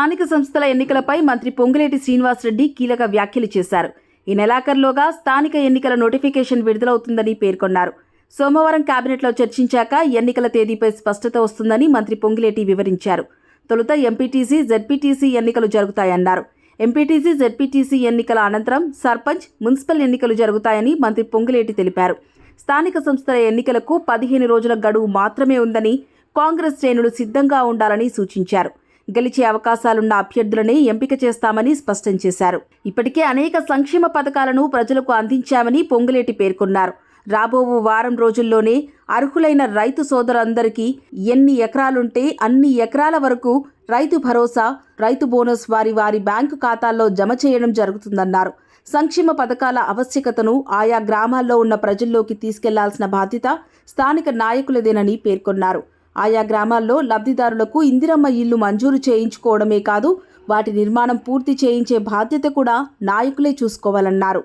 స్థానిక సంస్థల ఎన్నికలపై మంత్రి పొంగులేటి శ్రీనివాసరెడ్డి కీలక వ్యాఖ్యలు చేశారు. ఈ నెలాఖరులోగా స్థానిక ఎన్నికల నోటిఫికేషన్ విడుదలవుతుందని పేర్కొన్నారు. సోమవారం కేబినెట్లో చర్చించాక ఎన్నికల తేదీపై స్పష్టత వస్తుందని మంత్రి పొంగులేటి వివరించారు. తొలుత ఎంపీటీసీ జెడ్పీటీసీ ఎన్నికలు జరుగుతాయన్నారు. ఎంపీటీసీ జెడ్పీటీసీ ఎన్నికల అనంతరం సర్పంచ్ మున్సిపల్ ఎన్నికలు జరుగుతాయని మంత్రి పొంగులేటి తెలిపారు. స్థానిక సంస్థల ఎన్నికలకు పదిహేను రోజుల గడువు మాత్రమే ఉందని కాంగ్రెస్ శ్రేణులు సిద్ధంగా ఉండాలని సూచించారు. గెలిచే అవకాశాలున్న అభ్యర్థులనే ఎంపిక చేస్తామని స్పష్టం చేశారు. ఇప్పటికే అనేక సంక్షేమ పథకాలను ప్రజలకు అందించామని పొంగులేటి పేర్కొన్నారు. రాబోవు వారం రోజుల్లోనే అర్హులైన రైతు సోదరులందరికీ ఎన్ని ఎకరాలుంటే అన్ని ఎకరాల వరకు రైతు భరోసా రైతు బోనస్ వారి వారి బ్యాంకు ఖాతాల్లో జమ చేయడం జరుగుతుందన్నారు. సంక్షేమ పథకాల ఆవశ్యకతను ఆయా గ్రామాల్లో ఉన్న ప్రజల్లోకి తీసుకెళ్ళాల్సిన బాధ్యత స్థానిక నాయకులదేనని పేర్కొన్నారు. ఆయా గ్రామాల్లో లబ్ధిదారులకు ఇందిరమ్మ ఇల్లు మంజూరు చేయించుకోవడమే కాదు వాటి నిర్మాణం పూర్తి చేయించే బాధ్యత కూడా నాయకులే చూసుకోవాలన్నారు.